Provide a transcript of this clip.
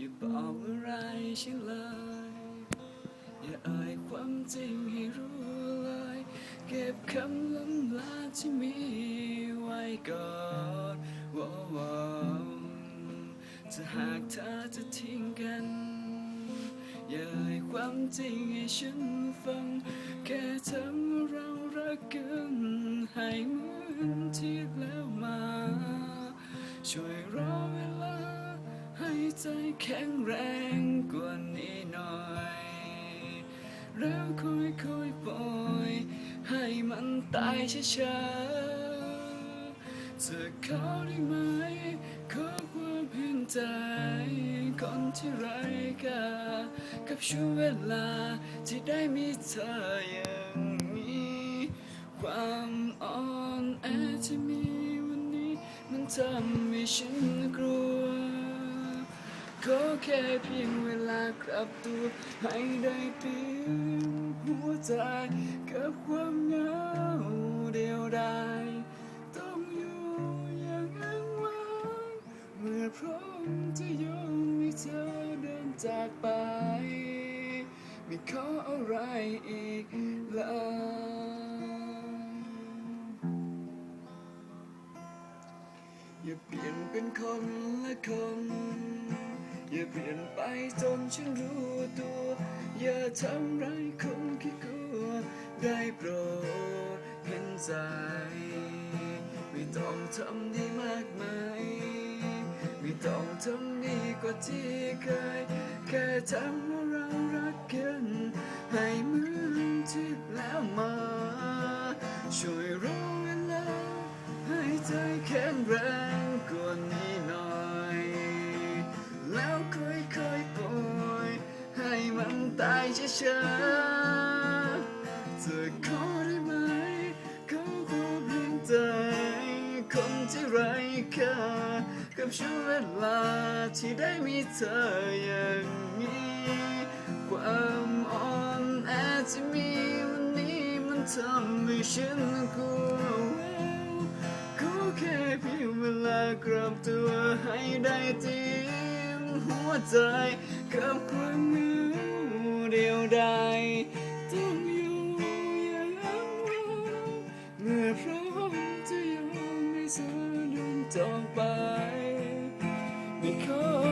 อย่าบอกอะไรฉันเลย อย่าเอ่ยความจริงให้รู้เลย เก็บคำล้ำลาที่มีไว้ก่อนวาวจะหากเธอจะทิ้งกัน อย่าเอ่ยความจริงให้ฉันฟัง แค่ทำเรารักกันให้เหมือนที่แล้วมา ช่วยรอเวลา ใจแข็งแรงกว่านี้หน่อยแล้วค่อยๆปล่อย ให้มันตายช้าๆจะเขอได้ไหมขอความเห็นใจคนที่ไร้ค่ากับช่วงเวลาที่ได้มีเธออย่างนี้ ความอ่อนแอที่มีวันนี้ มันทำให้ฉันกลัว ขอแค่เพียงเวลากลับตัว ให้ได้เตรียมหัวใจกับความเหงาเดียวดายต้องอยู่อย่างอ้างว้างเมื่อพร้อมจะยอมให้เธอเดินจากไป ไม่ขออะไรอีกเลยอย่าเปลี่ยนเป็นคนละคน อย่าเปลี่ยนไปจนฉันรู้ตัว อย่าทำร้ายคนขี้กลัว ได้โปรดเห็นใจ ไม่ต้องทำดีมากมายไม่ต้องทำดีกว่าที่เคย แค่ทำให้เรารักกัน ให้เหมือนที่แล้วมา ช่วยร้อเวลาให้ใจแข็งแรง ช้าๆจะขอได้ไหมขอความเห็นใจ คนที่ไร้ค่ากับช่วงเวลาที่ได้มีเธออย่างนี้ ความอ่อนแอที่มีวันนี้มันทำให้ฉันกลัวขอแค่เพียงเวลากลับตัวให้ได้เตรีมหัวใจกับความเหงา เดียวได้ต้องอยู่อย่างว้าเมื่อพร้อมจะยอมไม่สะดุดต่อไปไม่ขอ